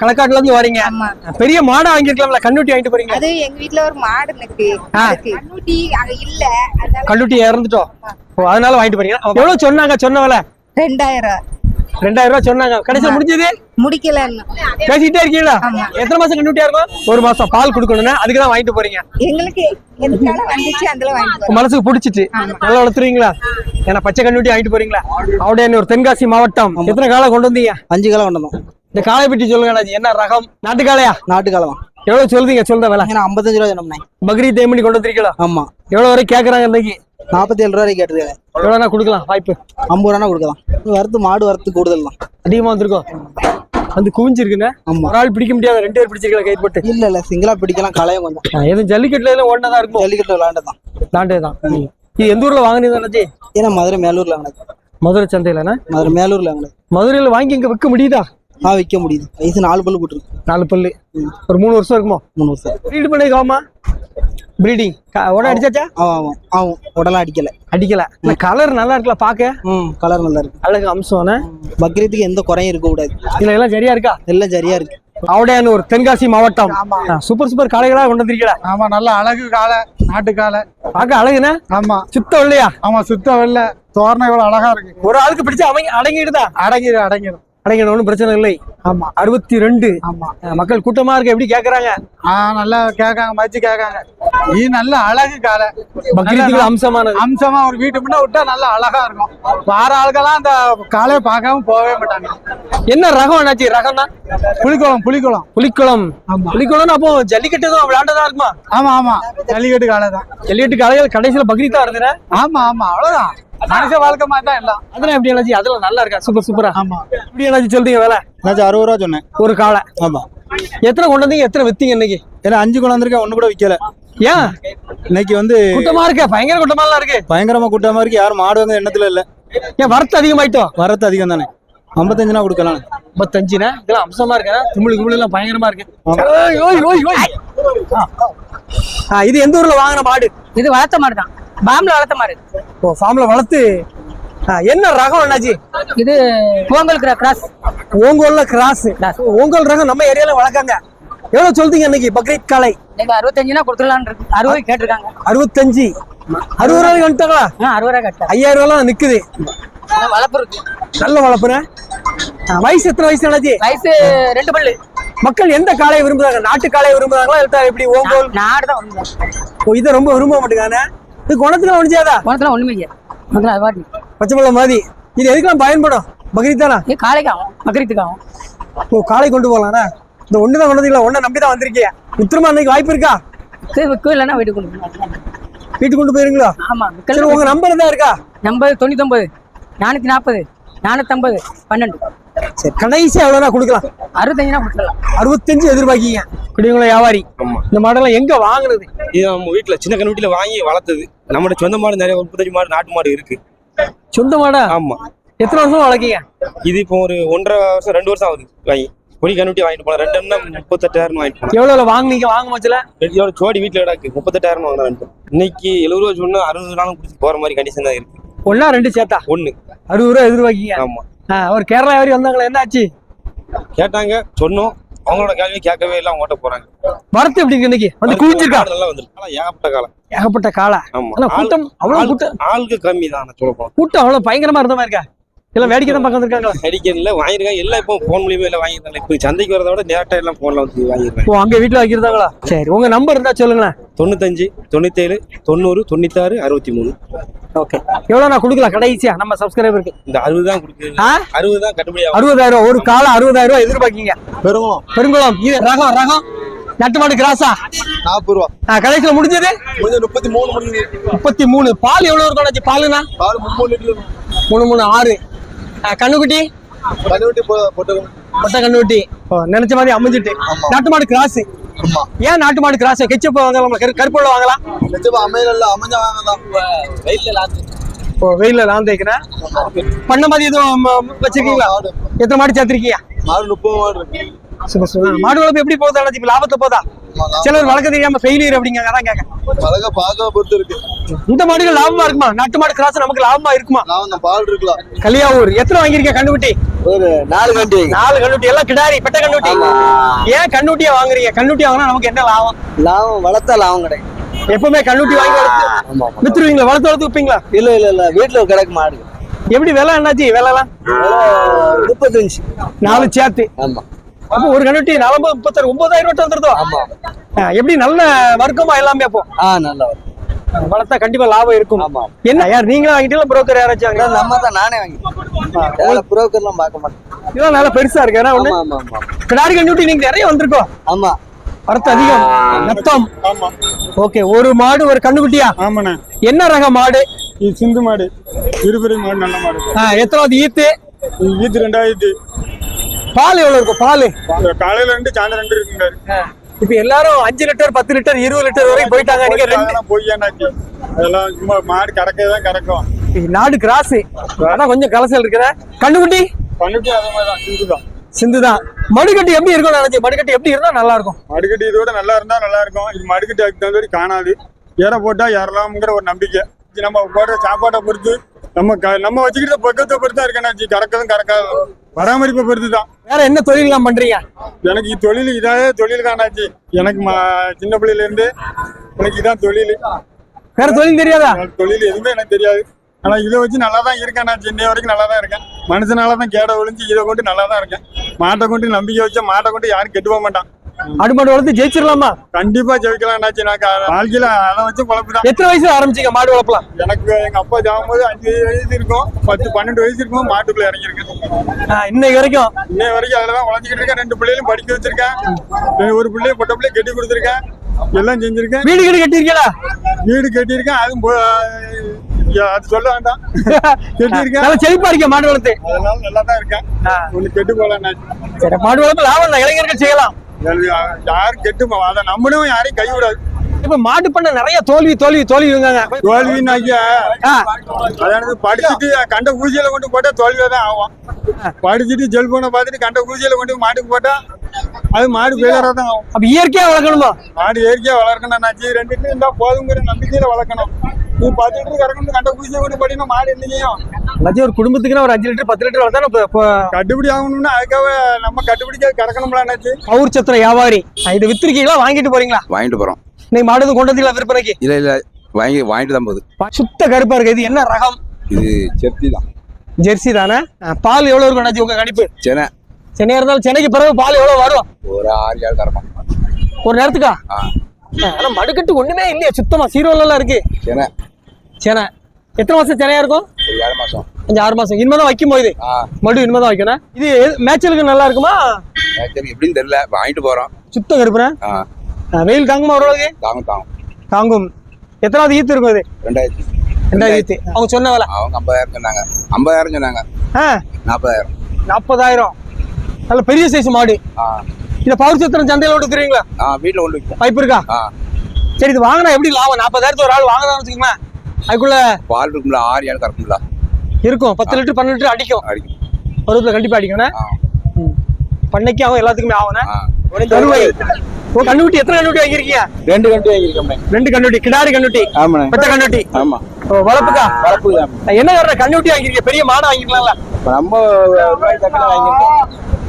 களக்காட்டுல இருந்து வரீங்க பெரிய மாடா வாங்கிருக்கலாம்ல கண்ணுட்டி வாங்கிட்டு போறீங்க. அது எங்க வீட்ல ஒரு மாடு இருக்கு. கண்ணுட்டி அங்க இல்ல. கண்ணுட்டி இறந்துட்டோம். அதனால வாங்கிட்டு போறீங்க. எவ்வளவு சொன்னாங்க சொன்ன விலை? ரெண்டாயிரம். ரெண்டாயிரம் ரூபாய் சொன்னாங்க. கடைசியில் முடிஞ்சது? முடிக்கல. பேசிட்டே இருக்கீங்களா. எத்தனை மாசம் கண்ணுட்டியா இருக்கும்? ஒரு மாசம் பால் கொடுக்கணும்னா அதுக்கு தான் வாங்கிட்டு போறீங்க. எங்களுக்கு மனசுக்கு பிடிச்சிட்டு நல்லா வளர்த்துறீங்களா? ஏன்னா பச்சை கண்ணுட்டி வாங்கிட்டு போறீங்களா? அவடைய ஒரு தென்காசி மாவட்டம். எத்தனை காலை கொண்டு வந்தீங்க? அஞ்சு காலம் கொண்டு வந்தோம். இந்த காளை பற்றி சொல்லுங்க. என்ன ரகம்? நாட்டு காளையா நாட்டு காலம் தான் எவ்வளவு சொல்றீங்க? சொல்ற விலை. ஏன்னா ஐம்பத்தஞ்சு ரூபா சொன்னோம்ண்ணே. பக்ரீத் பண்ணி கொண்டு வந்திருக்கீங்களா? ஆமா. எவ்வளவு வரை கேக்குறாங்க இன்னைக்கு நாற்பத்தி ஏழு ரூபா வரைக்கும் கேட்டிருக்காங்க. எவ்வளவுனா கொடுக்கலாம் வாய்ப்பு? ஐம்பது ரூபா கொடுக்கலாம். வரத்து மாடு வரத்து கூடுதல் தான். அதிகமா வந்திருக்கோம். வந்து குவிஞ்சிருக்குண்ணே. ஆமா. ஒரு ஆள் பிடிக்க முடியாது ரெண்டு பேர் பிடிச்சிருக்கல கைப்பட்டு இல்ல இல்ல சிங்கிளா பிடிக்கலாம் களையும் கொஞ்சம். எதுவும் ஜல்லிக்கட்டுல எல்லாம் ஓடினதா இருக்கும்? ஜல்லிக்கட்டு விளாண்டதான் தாண்டே தான். இது எந்த ஊர்ல வாங்கினது ஏன்னா மதுரை மேலூர்ல வாங்கினது. மதுரை சந்தையிலண்ணா? மதுரை மேலூர்ல வாங்கினது. மதுரையில வாங்கி இங்க விற்க முடியுதா? ஆ விற்க முடியுது. வயசு நாலு பல்லு போட்டுருக்கு. நாலு பல்லு. ஒரு மூணு வருஷம் இருக்குமோ? மூணு வருஷம். ப்ரீட் பண்ணிக்காமா ப்ரீடிங் உட அடிச்சாச்சா? ஆமா ஆமா ஆகும் உடலாம் அடிக்கல. அடிக்கல. இந்த கலர் நல்லா இருக்குல்ல பாக்க ம் கலர் நல்லா இருக்கு. அழகு அம்சம்னு பக்ரீத்துக்கு எந்த குறையும் இருக்க கூடாது. இதுல எல்லாம் சரியா இருக்கா? எல்லாம் சரியா இருக்கு. அவடையான்னு ஒரு தென்காசி மாவட்டம். சூப்பர் சூப்பர் காளைகளா கொண்டு வந்திருக்கீங்களா? ஆமா நல்ல அழகு காலை நாட்டு காலை. பார்க்க அழகுண்ணே ஆமா. சுத்தம் இல்லையா ஆமா சுத்த வெள்ள தோரணை இவ்வளவு அழகா இருக்கு. ஒரு ஆளுக்கு பிடிச்ச அவங்க அடங்கிடுதா அடங்கிடும் அடங்கிடும் அடங்கிடும் ஒன்றும் பிரச்சனை இல்லை. ஆமா. அறுபத்தி ரெண்டு ஆமா மக்கள் கூட்டமா இருக்க எப்படி கேக்குறாங்க? ஆ நல்லா கேட்காங்க மச்சி கேட்காங்க. இது நல்ல அழகு காலை. பக்ரீத்துக்கு அம்சமானது. அம்சமா ஒரு வீட்டு முன்ன விட்டா நல்லா அழகா இருக்கும். வார ஆளுக்கெல்லாம் அந்த காலையை பார்க்காம போகவே மாட்டாங்க. என்ன ரகம் என்னாச்சு? ரகம்னா? புலிக்குளம் புலிக்குளம் புலிக்குளம் ஆமா. புலிக்குளம்னு அப்போ ஜல்லிக்கட்டு தான் விளையாண்டதா இருக்குமா? ஆமா ஆமா. ஜல்லிக்கட்டு காலை தான். ஜல்லிக்கட்டு காளைகள் கடைசியில பக்ரீத்தா வருதுண்ணே ஆமா ஆமா. அவ்வளவுதான். மனுஷ வாழ்க்கை மாதிரி தான் எல்லாம். அதெல்லாம் எப்படி என்னாச்சு? அதெல்லாம் நல்லா இருக்கா? சூப்பர் சூப்பரா. ஆமா. எப்படி என்னாச்சு? சொல்றீங்க வேலை. நான் அறுபது ரூபா சொன்னேன். ஒரு காளை. ஆமா. எத்தனை கொண்டு வந்தீங்க? எத்தனை வித்தீங்க இன்னைக்கு? ஏன்னா அஞ்சு கொண்டு வந்திருக்கேன் ஒண்ணு கூட விற்கல ஏன்? இன்னைக்கு வந்து கூட்டமா இருக்கு? பயங்கர கூட்டமா இருக்கு. பயங்கரமா கூட்டமா இருக்கு. யாரும் மாடு வந்து எண்ணத்துல இல்ல. ஏன் வரத்து அதிகமாயிட்டோம் வரத்து அதிகம் தானே. ஐம்பத்தஞ்சுனா கொடுக்கலாம். ஐம்பத்தஞ்சுனா? இதெல்லாம் அம்சமா இருக்கு? தும்முளு கும்பலு எல்லாம் பயங்கரமா இருக்கு. இது எந்த ஊர்ல வாங்கின மாடு? இது வளர்த்த மாடு தான் பாம்ல வளர்த்த மாடு. ஓ ஃபார்ம்ல வளர்த்து என்ன ரகம் என்னாச்சு இது பொங்கல் கிராஸ். ஓங்கோல்ல கிராஸ். ஓங்கோல் ரகம் நம்ம ஏரியால வளர்க்காங்க. எவ்வளவு சொல்றீங்க இன்னைக்கு? பக்ரீத் காலை. நீங்க அறுபத்தஞ்சுனா கொடுத்துடலான்னு இருக்கு. அறுபது கேட்டிருக்காங்க. அறுபத்தஞ்சு. அறுபது ரூபாய்க்கு வந்துட்டாங்களா? அறுபது ரூபா கட்ட ஐயாயிரம் ரூபாய்லாம் நிக்குது. வளர்ப்பு இருக்கு. நல்ல வளர்ப்புறேன் வயசு எத்தனை வயசு என்னாச்சு வயசு ரெண்டு பல்லு. மக்கள் எந்த காளையை விரும்புறாங்க? நாட்டு காளையை விரும்புறாங்களா? இல்ல எப்படி ஓங்கோல்? நாடு தான் ஒண்ணு ஓ, இதை ரொம்ப விரும்ப மாட்டேங்கானே இது குணத்துல ஒழிஞ்சாதா குணத்துல ஒண்ணுமே இல்லையா. அது பாட்டி பச்சை பழம் மாதிரி. இது எதுக்கெல்லாம் பயன்படும்? பக்ரீத் தானா? இது காலைக்கு ஆகும். பக்ரீத்துக்கு ஆகும். ஓ காளை கொண்டு போகலாம்னா இந்த ஒன்று தான் கொண்டு ஒன்றை நம்பி தான் வந்திருக்கீங்க. உத்திரமா அன்னைக்கு வாய்ப்பு இருக்கா? இல்லைன்னா வீட்டுக்கு கொண்டு போகலாம். வீட்டுக்கு கொண்டு போயிருங்களா? ஆமா சரி விக்கல் உங்க நம்பர் தான் இருக்கா? எண்பது தொண்ணூத்தொன்பது நானூத்தி நாற்பது நானூத்தம்பது பன்னெண்டு. சரி கடைசி எவ்வளோனா கொடுக்கலாம். அறுபத்தஞ்சுனா கொடுத்துடலாம். அறுபத்தஞ்சு எதிர்பார்க்கீங்க. குடியுங்கள வியாபாரி? இந்த மாடெல்லாம் எங்க வாங்குனது? இது நம்ம வீட்டுல சின்ன கண்ணுட்டில வாங்கி வளர்த்தது. நம்மளோட சொந்த மாடு நிறைய முப்பத்தஞ்சு மாடு நாட்டு மாடு இருக்கு. சொந்த மாடா ஆமா. எத்தனை வருஷம் வளர்க்கீங்க? இது இப்போ ஒரு ஒன்றரை வருஷம் ரெண்டு வருஷம் ஆகுது. வாங்கி. பொடி கண்ணுட்டி வாங்கிட்டு போனோம் ரெண்டு எண்ணம் முப்பத்தெட்டாயிரம் வாங்கிட்டு போனோம் எவ்வளோ வாங்குனீங்க? வாங்க மச்சல இதோட ஜோடி வீட்டுல கிடக்கு. முப்பத்தெட்டாயிரம் வாங்கினா ரெண்டு இன்னைக்கு எழுபது ரூபா சொன்னா அறுபது நாளும் குடிச்சு போற மாதிரி கண்டிஷன் தான் இருக்கு. ஒன்னா ரெண்டு சேர்த்தா? ஒண்ணு. அறுபது ரூபா எதிர்பார்க்கீங்க? ஆமா. ஒரு கேரளா வியாபாரி வந்தாங்களா? என்ன ஆச்சு கேட்டாங்க சொன்னோம். அவங்களோட கேள்வி கேட்கவே எல்லாம் ஓட்ட போறாங்க. வரத்து எப்படி இருக்கு இன்னைக்கு? வந்து குவிஞ்சிருக்கா மாடு நல்லா வந்துருக்கு. ஏகப்பட்ட காலம். ஏகப்பட்ட காளை ஆமா. ஆனா கூட்டம் அவ்வளவு கூட்டம் ஆளுக்கு கம்மி தான் சொல்ல கூட்டம் அவ்வளவு பயங்கரமா இருந்த மாதிரி இருக்கா? எல்லாம் வேடிக்கை தான் பார்க்க வந்திருக்காங்களா அடிக்கல வாங்கிருக்காங்க எல்லாம் இப்போ போன் மூலியமா எல்லாம் வாங்கிருக்காங்க இப்போ சந்தைக்கு வரதை விட நேரட்டா எல்லாம் போன்ல வந்து வாங்கிருக்காங்க ஓ அங்க வீட்டுல வைக்கிறதாங்களா சரி உங்க நம்பர் இருந்தா சொல்லுங்களேன். தொண்ணூத்தஞ்சு தொண்ணூத்தேழு தொண்ணூறு தொண்ணூத்தாறு அறுபத்தி மூணு ஓகே எவ்வளவு நான் கொடுக்கலாம்? கடைசியா நம்ம சப்ஸ்கிரைபருக்கு இந்த அறுபது தான் கொடுக்குது ஆ? அறுபது தான் கட்டுப்படி அறுபதாயிரம் ரூபாய் ஒரு காலம் அறுபதாயிரம் ரூபாய் எதிர்பார்க்கீங்க. பெருங்குளம். பெருங்குளம் இது ரகம் ரகம். நட்டு மாடு கிராஸா? நாற்பது ரூபா. ஆ, கடைசியில முடிஞ்சது? முடிஞ்ச முப்பத்தி மூணு முப்பத்தி மூணு. பால் எவ்வளவு இருக்கும்? பாலுனா முப்பது லிட்டர். மூணு மூணு ஆறு. கண்ணுக்குட்டி? கண்ணுட்டி போட்டு மொட்டை கண்ணுக்குட்டி. ஓ, நினைச்ச மாதிரி அமைஞ்சிட்டு. நாட்டு மாடு கிராஸ் ஆமா. ஏன் நாட்டு மாடு கிராஸ் கெச்சப் வாங்கலாம் கரு கருப்புள்ள வாங்கலாம். நிச்சயமா அமையல அமைஞ்சா வாங்கலாம். ஓ வெயில நான் தேய்க்கிறேன் பண்ண மாதிரி எதுவும் வச்சிருக்கீங்களா? எத்தனை மாடு சேர்த்திருக்கீங்க? மாடு முப்பது மாடு இருக்கு. சூப்பர் சூப்பர் மாடு வளர்ப்பு எப்படி போகுது அண்ணாச்சி? இப்ப லாபத்துல போதா? சிலர் வளர்க்க தெரியாம ஃபெயிலியர் அப்படிங்க அதான் கேட்க பழக பார்க்க பொறுத்து இருக்கு. இந்த மாடுகள் லாபமா இருக்குமா? நாட்டு மாடு கிராஸ் நமக்கு லாபமா இருக்குமா? அந்த பால் இருக்கலாம். கலியாவூர். எத்தனை வாங்கியிருக்கேன் கண்டுகுட்டி ஒரு நாலு கண்டி நாலு கண்டுகுட்டி எல்லாம் கிடாரி பெட்ட கண்டுகுட்டி ஏன் கண்ணுட்டியா வாங்குறீங்க? கண்ணுட்டி வாங்கினா நமக்கு என்ன லாபம்? லாபம் வளர்த்தா லாபம் கிடைக்கும். எப்பவுமே கண்ணுட்டி வாங்கி வளர்த்து வித்துருவீங்களா? வளர்த்து வளர்த்து விப்பீங்களா இல்ல இல்ல இல்ல. வீட்டுல கிடக்கு மாடு. எப்படி விலை என்னாச்சு விலைலாம்? விலை முப்பத்தஞ்சு. நாலு சேர்த்து. ஆமா. அப்போ ஒரு கண்ணுட்டி நாலு முப்பத்தாறு ஒன்பதாயிரம் ரூபாய் வந்துருதோ? ஆமா. எப்படி நல்ல வர்க்கமா எல்லாமே அப்போ? ஆ நல்லா வளர்த்தா கண்டிப்பா லாபம் இருக்கும். ஆமா. என்ன? யார் நீங்களா வாங்கிட்டீங்களா? புரோக்கர் யாராச்சும்? நம்ம தான் நானே வாங்கி புரோக்கர்லாம் பார்க்க மாட்டேன். இதெல்லாம் நல்லா பெருசா இருக்கு. ஏன்னா ஒண்ணு ஆமா ஆமா ஆமா. கிடாரி கண்ணுட்டி நீங்க நிறைய வந்திருக்கோம் ஆமா. வரத்து அதிகம். நத்தம். ஆமா. ஓகே ஒரு மாடு ஒரு கண்ணுக்குட்டியா? ஆமாண்ணே. என்ன ரக மாடு? இது சிந்து மாடு. இருபெரிய மாடு நல்ல மாடு. ஆ, எத்தனாவது ஈத்து? இது ஈத்து ரெண்டாயிரத்தி பால் எவ்வளவு இருக்கும்? பால். காலையில ரெண்டு சாயந்தரம் ரெண்டு இருக்குங்க. இப்ப எல்லாரும் அஞ்சு லிட்டர் பத்து லிட்டர் இருபது லிட்டர் வரைக்கும் போயிட்டாங்க. நீங்க ரெண்டு பொய்யானாச்சு அதெல்லாம் சும்மா மாடு கறக்கே தான் கறக்கும் நாடு கிராஸ் அதான் கொஞ்சம் கலசல் இருக்கிற. கண்ணுக்குட்டி? பண்ணிட்டு அதே மாதிரி தான் சிந்து தான் சிந்துதான். மடுக்கட்டி எப்படி இருக்கும் நினைச்சு மடுக்கட்டி எப்படி இருந்தா நல்லா இருக்கும்? மடுக்கட்டி இதோட நல்லா இருந்தா நல்லா இருக்கும். இது மடுக்கட்டி அதுக்கு தகுந்த மாதிரி காணாது. ஏற போட்டா ஏறலாம்ங்கிற ஒரு நம்பிக்கை. நம்ம போடுற சாப்பாட்டை பொறுத்து நம்ம நம்ம வச்சுக்கிட்ட பக்கத்தை பொறுத்து தான் இருக்கணாச்சு கறக்கதும் கறக்காதும் பராமரிப்பை பொறுத்து தான் வேற என்ன தொழிலாம் பண்றீங்க? எனக்கு தொழில் இதாவே தொழில் காணாச்சு எனக்கு சின்ன பிள்ளையில இருந்து எனக்கு இதான் தொழில். வேற தொழில் தெரியாதா? தொழில் எதுவுமே எனக்கு தெரியாது. ஆனா இதை வச்சு நல்லா தான் இருக்கேன் நான். சின்ன வரைக்கும் நல்லா தான் இருக்கேன். மனுஷனால தான் கேட ஒழிஞ்சு இதை கொண்டு நல்லா தான் இருக்கேன். மாட்டை கொண்டு நம்பிக்கை வச்ச மாட்டை கொண்டு யாரும் கெட்டு போக மாட்டான். ஆடு மாடு வளர்த்து ஜெயிச்சிடலாமா கண்டிப்பா ஜெயிக்கலாம் வாழ்க்கையில அதை வச்சு குழப்பு தான் எத்தனை வயசுல ஆரம்பிச்சீங்க மாடு வளர்ப்பலாம் எனக்கு எங்க அப்பா ஜாகும்போது அஞ்சு வயசு இருக்கும் பத்து பன்னெண்டு வயசு இருக்கும் மாட்டுக்குள்ள இறங்கியிருக்கேன் இன்னைக்கு வரைக்கும்? இன்னை வரைக்கும் அதில் தான் உழைச்சிக்கிட்டு இருக்கேன். ரெண்டு பிள்ளைகளும் படிக்க வச்சிருக்கேன். ஒரு பிள்ளைய பொட்ட பிள்ளைய கட்டி கொடுத்துருக்கேன். எல்லாம் செஞ்சிருக்கேன். வீடு கீடு கட்டிருக்கீங்களா வீடு கட்டியிருக்கேன். அதுவும் அது சொல்ல வேண்டாம். கட்டியிருக்கேன். நல்லா செழிப்பா இருக்க மாடு வளர்த்து. அதனால நல்லா தான் இருக்கேன் ஒண்ணு கெட்டு போகல சரி மாடு வளர்ப்பு லாபம் தான். இளைஞர்கள் செய்யலாம். யாரும் கெட்டு அதை நம்பணும் யாரையும் கை விடாது இப்ப மாட்டு பண்ண நிறைய தோல்வி தோல்வி தோல்விங்க தோல்வின்னாக்கியா அதாவது படிச்சுட்டு கண்ட ஊசியில கொண்டு போட்டா தோல்வியா தான் ஆகும் படிச்சுட்டு செல்போனை பார்த்துட்டு கண்ட ஊசியில கொண்டு மாட்டுக்கு போட்டா அது மாடு ஃபெயிலரா தான் ஆகும். அப்ப இயற்கையா வளர்க்கணுமா? மாடு இயற்கையா வளர்க்கணும் நாச்சு ரெண்டு பேரும் இருந்தா போதுங்கிற நம்பிக்கையில வளர்க்கணும். நீ பத்து லிட்டர் கறக்கணும் கண்ட ஊசியை கொண்டு போட்டீங்கன்னா மாடு என்ன செய்யும் எல்லாத்தையும் ஒரு குடும்பத்துக்குன்னா ஒரு அஞ்சு லிட்டர் பத்து லிட்டர் வளர்த்தா இப்ப- இப்ப கட்டுப்படி ஆகணும்னா அதுக்காக நம்ம கட்டுப்படிக்க கறக்கணும்ல என்னாச்சு பவுர் சத்திர வியாபாரி. இது வித்திருக்கீங்களா வாங்கிட்டு போறீங்களா? வாங்கிட்டு போறோம். இன்னைக்கு மாடு கொண்டு வந்தீங்களா விற்பனைக்கு? இல்ல இல்ல. வாங்கி வாங்கிட்டு தான் போகுது. சுத்த கருப்பா இருக்கு. இது என்ன ரகம்? இது செப்தி தான். ஜெர்சி தானே? பால் எவ்வளவு இருக்கும் அண்ணாச்சி உங்க கணிப்பு? சென்னை. சென்னையா இருந்தாலும் சென்னைக்கு பிறகு பால் எவ்வளவு வரும்? ஒரு ஆறு ஏழு கறப்பான் ஒரு நேரத்துக்கா? ஆனா மடுக்கட்டு ஒண்ணுமே இல்லையே. சுத்தமா சீரோல எல்லாம் இருக்கு. சென்னை. சென்னை. எத்தனை மாசம் சென்னையா இருக்கும்? ஏழு மாசம். அஞ்சு ஆறு மாசம். இனிமேதான் வைக்கும் போது ஆ. மடு இனிமேதான் வைக்கணும். இது மேட்சலுக்கு நல்லா இருக்குமா? எப்படின்னு தெரியல. வாங்கிட்டு போறோம். சுத்த கருப்புறேன் வெயில் தாங்குமா ஓரளவுக்கு? தாங்க தாங்க தாங்கும். எத்தனாவது ஈத்து இருக்கும் இது? ரெண்டாயிரத்தி. ரெண்டாவது ஈத்து. அவங்க சொன்ன வேலை? அவங்க ஐம்பதாயிரம் சொன்னாங்க. ஐம்பதாயிரம் சொன்னாங்க. நாற்பதாயிரம். நாற்பதாயிரம். நல்ல பெரிய சைஸ் மாடு. இதை பவர் சத்திரம் சந்தையில் கொண்டு தருவீங்களா ஆ வீட்டில் கொண்டு வைப்போம். வாய்ப்பு இருக்கா? சரி இது வாங்கினா எப்படி லாபம்? நாற்பதாயிரத்து ஒரு ஆள் வாங்கதான் வச்சுக்கோங்களேன். அதுக்குள்ள பால் இருக்கும்ல ஆறு ஏழு கறக்கும்ல. இருக்கும். பத்து லிட்டர் பன்னெண்டு லிட்டர் அடிக்கும். அடிக்கும். பருவத்தில் கண்டிப்பா அடிக்கணும் பண்ணைக்கு ஆகும் எல்லாத்துக்குமே ஆகணும் கருவை ஓ கண்ணுக்குட்டி எத்தனை கண்ணுக்குட்டி வாங்கியிருக்கீங்க? ரெண்டு கண்டு வாங்கியிருக்கோம் ரெண்டு கண்ணுட்டி கிடாரி கண்ணுட்டி ஆமாண்ணே. பெத்த கண்ணுட்டி ஆமா. ஓ வளர்ப்புக்கா? வளர்ப்பு என்ன வர்ற கண்ணுட்டி வாங்கிருக்கீங்க பெரிய மாடு வாங்கிக்கலாம்ல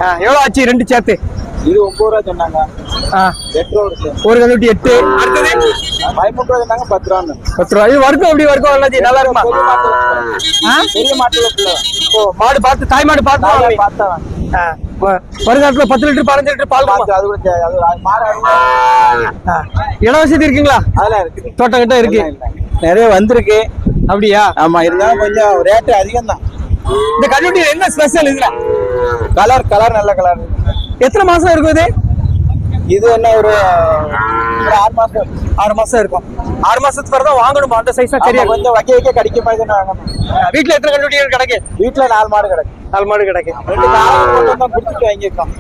ஆ, எவ்வளவு ஆச்சு? ரெண்டு சேர்த்து. இது ஒன்பது ரூபா சொன்னாங்க. ஒரு கண்ணுட்டி எட்டு. அடுத்தது? ரூபா சொன்னாங்க பத்து ரூபான்னு பத்து ரூபா. இது வர்க்கம் எப்படி வர்க்கம்? அண்ணாச்சி நல்லா இருக்குமா? பெரிய மாட்டு ஓ மாடு பார்த்து தாய் மாடு பார்த்து வாங்குவீங்க. பார்த்தா ஆ, வ- வருங்காலத்துல பத்து லிட்டர் பதினஞ்சு லிட்டர் பால் இட வசதி இருக்குங்களா? அதெல்லாம் இருக்குது தோட்டம் கிட்ட இருக்கு. நிறைய வந்திருக்கு. அப்படியா? ஆமா இருந்தாலும் கொஞ்சம் ரேட்டு அதிகம் தான் இந்த கண்ணுட்டி என்ன ஸ்பெஷல் இதுல? கலர் கலர் நல்ல கலர் எத்தனை மாசம் இருக்கும் இது? இது என்ன ஒரு ஒரு ஆறு மாசம் ஆறு மாசம் இருக்கும். ஆறு மாசத்துக்கு பிறகு தான் வாங்கணுமா? அந்த சைஸ் சரியா கொஞ்சம் வைக்க வைக்க கடிக்க மாதிரி வாங்கணும். வீட்டுல எத்தனை கண்ணுட்டி கிடக்கு? வீட்டுல நாலு மாடு கிடக்கு. நாலு மாடு கிடக்கு. ரெண்டு காளைங்க மட்டும் தான் கொடுத்துட்டு வாங்கியிருக்கோம்.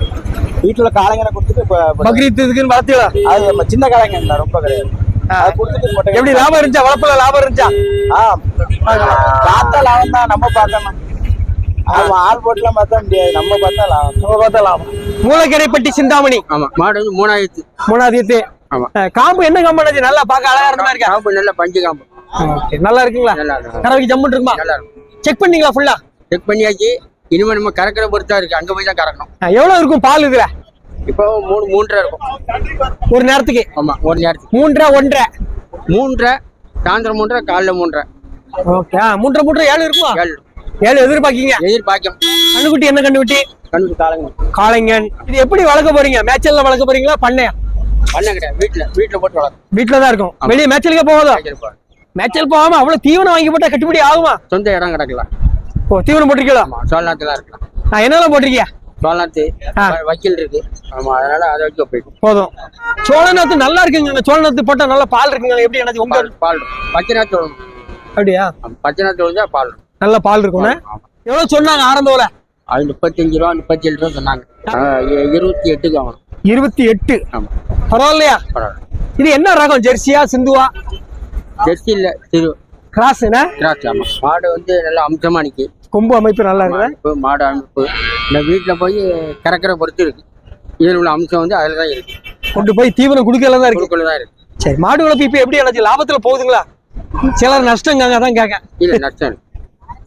வீட்டுல காளைங்கனை கொடுத்துட்டு பக்ரீத் இதுக்குன்னு வளர்த்தீங்களா அது நம்ம சின்ன இல்ல, ரொம்ப கிடையாது. எப்படி லாபம் இருந்துச்சா? வளர்ப்புல லாபம் இருந்துச்சா? ஆ பார்த்தா லாபம் தான் நம்ம பார்த்தோம் ஆமா ஆள் போட்டுலாம் பார்த்தா முடியாது நம்ம பார்த்தா லாபம். நம்ம பார்த்தா லாபம். மூலக்கரைப்பட்டி சிந்தாமணி. ஆமா மாடு வந்து மூணாயிரத்து. காம்பு என்ன காம்பு அண்ணாச்சி? நல்லா பார்க்க அழகா இருந்த மாதிரி காம்பு நல்ல பஞ்சு காம்பு. நல்லா இருக்குங்களா? கறவைக்கு ஜம்முன்னு இருக்குமா? செக் பண்ணீங்களா ஃபுல்லா செக் பண்ணியாச்சு. இனிமே நம்ம கறக்கிற பொறுத்தா இருக்கு. அங்க போய் தான் கறக்கணும். எவ்வளவு இருக்கும் பால் இதுல? இப்போ மூணு மூன்றரை இருக்கும். ஒரு நேரத்துக்கு? ஆமா ஒரு நேரத்துக்கு. மூன்றரை ஒன்றரை? மூன்றரை சாயந்தரம் மூன்றரை காலைல மூன்றரை. ஓகே. மூன்றரை மூன்றரை ஏழு இருக்குமா? ஏழு ஏழு எதிர்பார்க்கீங்க? எதிர்பார்க்கும். கண்ணுக்குட்டி என்ன கண்ணுக்குட்டி? கண்ணுக்கு காலங்க காளைங்கன் இது எப்படி வளர்க்க போறீங்க? மேய்ச்சல்ல வளர்க்க போறீங்களா? பண்ணையா? பண்ண கிடையாது வீட்டுல வீட்டுல போட்டு வளர்க்கும் வீட்டுல தான் இருக்கும். வெளியே மேய்ச்சலுக்கே போகாதா. மேய்ச்சல் போகாம அவ்வளவு தீவனம் வாங்கி போட்டா கட்டுப்படி ஆகுமா? சொந்த இடம் கிடக்கலாம். ஓ தீவனம் போட்டிருக்கீங்களா? ஆமா சோழநாத்து தான் இருக்கலாம். நான் என்னெல்லாம் போட்டிருக்கியா? சோழநாத்து வக்கீல் இருக்கு. ஆமா அதனால அதை வச்சு போயிடும் போதும். சோழநாத்து நல்லா இருக்குங்க சோழநாத்து போட்டா நல்லா பால் இருக்குங்க எப்படி உங்க பால் பச்சை நாத்து அப்படியா? பச்சை நாத்து பால் இருக்கும். நல்ல பால் இருக்கும்ண்ணே. ஆமா. எவ்வளவு சொன்னாங்க ஆரம்பத்துல அது முப்பத்தஞ்சு ரூபா முப்பத்தி ஏழு ரூபா சொன்னாங்க. இருபத்தி எட்டுக்கு ஆகணும் இருபத்தி எட்டு. பரவாயில்லையா? பரவாயில்ல இது என்ன ரகம்? ஜெர்சியா சிந்துவா? ஜெர்சி இல்ல திரு கிராஸ்னா திராட்சை ஆமா. மாடு வந்து நல்லா அம்சமா நிக்கி. கொம்பு அமைப்பு நல்லா அமைப்பு மாடு அமைப்பு. இந்த வீட்டுல போய் கறக்கிற பொறுத்து இருக்கு. இதில் உள்ள அம்சம் வந்து அதுல தான் இருக்கு. கொண்டு போய் தீவனம் குடுக்கல தான் இருக்கு. தான் இருக்கு. சரி மாடு வளர்ப்பு இப்ப எப்படி எனக்கு லாபத்துல போகுதுங்களா? சிலர் நஷ்டங்காங்க அதான் கேட்க இல்ல நஷ்டம் இருக்கு.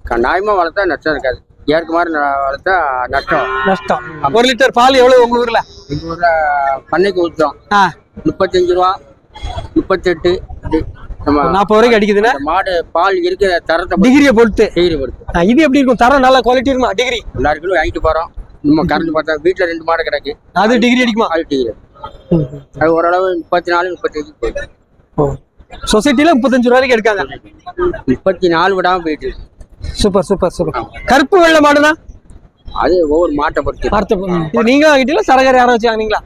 க- நியாயமா வளர்த்தா நஷ்டம் இருக்காது. ஏற்கு மாதிரி ந- வளர்த்தா நஷ்டம். நஷ்டம். ஒரு லிட்டர் பால் எவ்வளவு உங்க ஊர்ல? எங்க ஊர்ல பண்ணைக்கு ஊத்துறோம் முப்பத்தஞ்சு ரூபா முப்பத்தெட்டு நாற்பது வரைக்கும் அடிக்குதுன்னா மாடு பால் இருக்கிற தரத்தை டிகிரியை பொறுத்து. டிகிரி பொறுத்து. இது எப்படி இருக்கும்? தரம் நல்ல குவாலிட்டி இருக்குமா? டிகிரி எல்லாருக்கும் வாங்கிட்டு போறோம். நம்ம கறந்து பார்த்தா வீட்டுல ரெண்டு மாடு கிடக்கு. அது டிகிரி அடிக்குமா? அது டிகிரி அது ஓரளவு முப்பத்தி நாலு முப்பத்தஞ்சு போயிட்டு. சொசைட்டில முப்பத்தஞ்சு ரூபா வரைக்கும் எடுக்காங்க முப்பத்தி நாலு விடாம போயிட்டு. சூப்பர் சூப்பர் சூப்பர் கருப்பு வெள்ளை மாடுனா அது ஒவ்வொரு மாட்டை பொறுத்து. அடுத்த இது நீங்க வாங்கிட்டீங்களா? சரகர் யாரும் வச்சு வாங்கினீங்களா?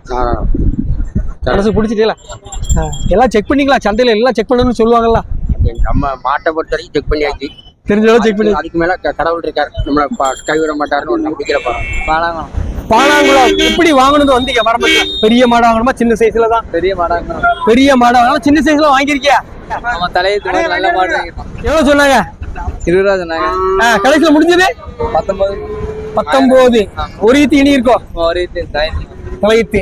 மனசு பிடிச்சிட்டீங்களா? எல்லாம் செக் பண்ணீங்களா? சந்தையில எல்லாம் செக் பண்ணணும்னு சொல்லுவாங்கல்ல? நம்ம மாட்டை பொறுத்த வரைக்கும் செக் பண்ணியாச்சு. தெரிஞ்ச அளவு செக் பண்ணி அதுக்கு மேல கடவுள் இருக்காரு. நம்மளை கைவிட மாட்டாருன்னு ஒரு நம்பிக்கையில போறோம். பாலாங்குளம். எப்படி வாங்கணும்னு வந்தீங்க? வரம்பத்துல பெரிய மாடு வாங்கணுமா? சின்ன சைஸ்ல தான். பெரிய மாடாங்க பெரிய மாடு வாங்கணும். சின்ன சைஸ்ல வாங்கியிருக்கியா. நம்ம தலையத்து நல்ல மாடு எவ்வளவு சொன்னாங்க? இருபது ரூபா சொன்னாங்க கடைசியில முடிஞ்சது? பத்தொன்பது. பத்தொன்பது ஒரு ஈத்து இனி இருக்கும் ஒரு தலையீத்து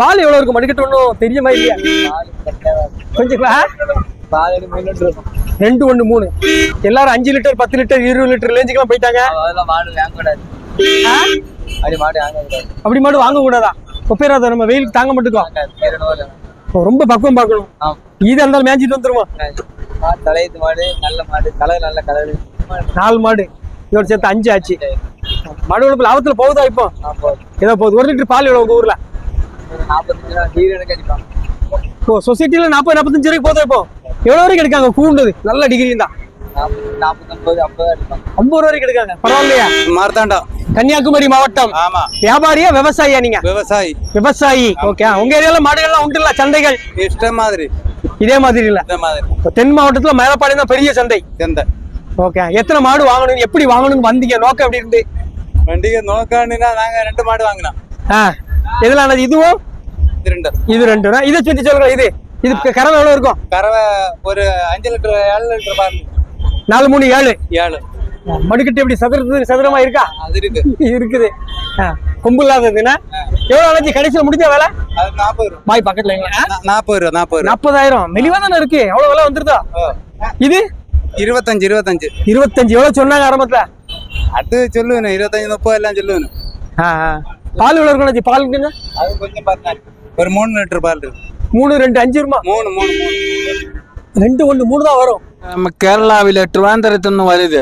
பால் எவ்வளவு இருக்கும்? மடிக்கட்டு ஒன்றும் தெரிய மாதிரி இல்லையா கொஞ்சம் ரெண்டு ஒண்ணு மூணு. எல்லாரும் அஞ்சு லிட்டர் பத்து லிட்டர் இருபது லிட்டர் ரேஞ்சுக்கெல்லாம் போயிட்டாங்க? அப்படி மாடு வாங்க கூடாது ஒப்பேராத நம்ம வெயிலுக்கு தாங்க மாட்டுக்கோ ரொம்ப பக்குவம் பார்க்கணும். ஈதா இருந்தாலும் மேய்ஞ்சிட்டு வந்துருமா? தலையத்து மாடு நல்ல மாடு கலர் நல்ல கலர். நாலு மாடு. இதோட சேர்த்து அஞ்சு ஆச்சு. மாடு வளர்ப்பு லாபத்துல போகுதா இப்போ? ஏதோ போகுது. ஒரு லிட்டர் பால் எவ்வளவு உங்க ஊர்ல? இப்போ சொசைட்டில நாற்பது நாற்பத்தஞ்சு வரைக்கும் போகுதா இப்போ? எவ்வளவு வரைக்கும் எடுக்காங்க? கூண்டது. நல்ல டிகிரி தான். ஐம்பது வரைக்கும் எடுக்காங்க. பரவாயில்லையா? மார்த்தாண்டா கன்னியாகுமரி மாவட்டம். ஆமா. வியாபாரியா விவசாயியா நீங்க? விவசாயி. விவசாயி. ஓகே. உங்க ஏரியால மாடுகள்லாம் உண்டுல்ல? சந்தைகள்? இஷ்ட மாதிரி. இதே மாதிரி இல்ல. இந்த மாதிரி. இப்ப தென் மாவட்டத்துல மேலப்பாடி தான் பெரிய சந்தை. எந்த ஓகே. எத்தனை மாடு வாங்கணும்? எப்படி வாங்கணும்னு வந்தீங்க? நோக்கம் எப்படி இருந்து? வண்டிக்கு நோக்காண்டினா நாங்க ரெண்டு மாடு வாங்கினோம். ஆ எதுல ஆனது இதுவும் இது ரெண்டு. இது ரெண்டு இது சுத்தி சொல்றேன் இது. இது கறவை எவ்வளவு இருக்கும்? கறவை ஒரு அஞ்சு லிட்டர் ஏழு லிட்டர் பாருங்க நாலு மூணு ஏழு? ஏழு. மடுக்கட்டு எப்படி சதுரத்து சதுரமா இருக்கா? அது இருக்கு. இருக்குது. ஆ, கொம்பு இல்லாததுன்னா எவ்வளவு ஆச்சு கடைசியில் முடிஞ்ச வேலை? அது நாற்பது ரூபா. பாய் பக்கத்துல? நா- நாற்பது ரூபா நாற்பது ரூபா. நாற்பதாயிரம் மெலிவா தானே இருக்கு. எவ்வளவு விலை வந்துருதா? இது? இருபத்தஞ்சு இருபத்தஞ்சு. இருபத்தஞ்சு. எவ்வளவு சொன்னாங்க ஆரம்பத்துல? அது சொல்லுவேன் இருபத்தஞ்சு முப்பது எல்லாம் சொல்லுவேன் ஆ, ஆ. பால் எவ்வளவு இருக்கணும் பால் இருக்குங்க அது கொஞ்சம் பார்த்தா ஒரு மூணு லிட்டர் பால் இருக்கு மூணு ரெண்டு அஞ்சு ரூபா மூணு மூணு மூணு ரெண்டு ஒண்ணு மூணு தான் வரும் நம்ம கேரளாவில் ட்ரிவாந்தரத்துன்னு வருது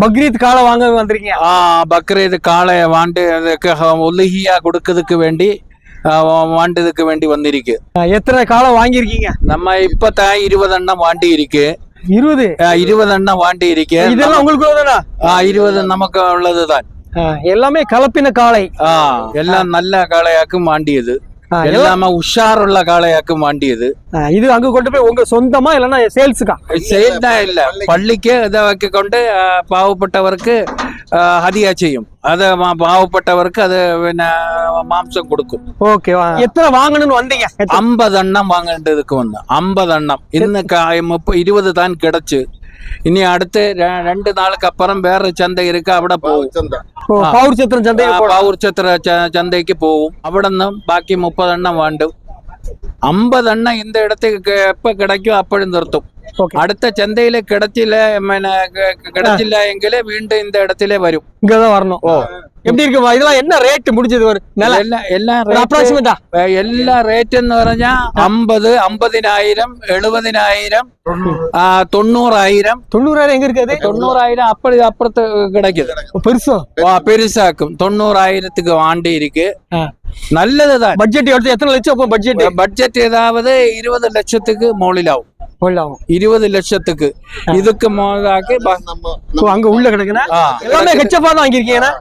பக்ரீத் காலை வாங்க வந்திருக்கீங்க ஆ பக்ரீத் காளைய வாண்டு உலுகியா கொடுக்கறதுக்கு வேண்டி வாண்டதுக்கு வேண்டி வந்திருக்கு எத்தனை காலம் வாங்கியிருக்கீங்க நம்ம இப்பதான் இருபது எண்ணம் வாண்டி இருக்கு இருபது. இருபது எண்ணம் வாண்டி இருக்கு. இதெல்லாம் உங்களுக்கு ஆ, இருபது நமக்கு உள்ளதுதான். எல்லாமே கலப்பின காளை. எல்லாம் நல்ல காளையாக்கும் வாண்டியது எல்லாமே உஷாருள்ள காளையாக்கு மாண்டியது இது. அங்க கொண்டு போய் உங்க சொந்தமா இல்லைன்னா சேல்ஸுக்கா? சேல் தான் இல்ல. பள்ளிக்கு இதை வைக்க கொண்டு பாவப்பட்டவருக்கு ஹதியா செய்யும். அதை பாவப்பட்டவருக்கு அது மாம்சம் கொடுக்கும். ஓகேவா எத்தனை வாங்கணும்னு வந்தீங்க? ஐம்பது அண்ணம் வாங்கினதுக்கு வந்தேன். ஐம்பது அண்ணம். இன்னும் முப்பது இருபது தான் கிடைச்சு. ഇനി അടുത്ത് രണ്ട് നാൾക്ക് അപ്പുറം വേറൊരു ചന്ത ഇരിക്ക അവിടെ പോകും പൗർച്ചത്ര ചന്ത പൗർച്ചത്ര ചന്തയ്ക്ക് പോവും അവിടെ നിന്ന് ബാക്കി മുപ്പതെണ്ണം വേണ്ടും അമ്പതെണ്ണം ഇന്ത ഇടത്തേക്ക് എപ്പോൾ കിടക്കും അപ്പോഴും നിർത്തും അടുത്ത ചന്തയിലെ കിടച്ചില്ല കിടച്ചില്ല എങ്കിൽ വീണ്ടും ഇന്ത ഇടത്തിലെ വരും. ഓ. എല്ലാ റേറ്റ് എന്ന് പറഞ്ഞ അമ്പത് അമ്പതിനായിരം എഴുപതിനായിരം തൊണ്ണൂറായിരം. തൊണ്ണൂറായിരം തൊണ്ണൂറായിരം അപ്പഴ് അപ്പുറത്ത് കിടക്കും. പെരുസാക്കും. തൊണ്ണൂറായിരത്തിക്ക് വാണ്ടിയിരിക്കു നല്ലത് ബഡ്ജറ്റ് എത്ര ലക്ഷം ബഡ്ജറ്റ് ബഡ്ജറ്റ് ഏതാവത്? ഇരുപത് ലക്ഷത്തിക്ക് മുകളിലാവും. கொள்ளாகும் இருபது லட்சத்துக்கு. இதுக்கு மோதாக்கி ப- அங்க உள்ள கிடக்குன்னா எல்லாமே ஹெச்எஃப் தான் வாங்கியிருக்கீங்கன்னா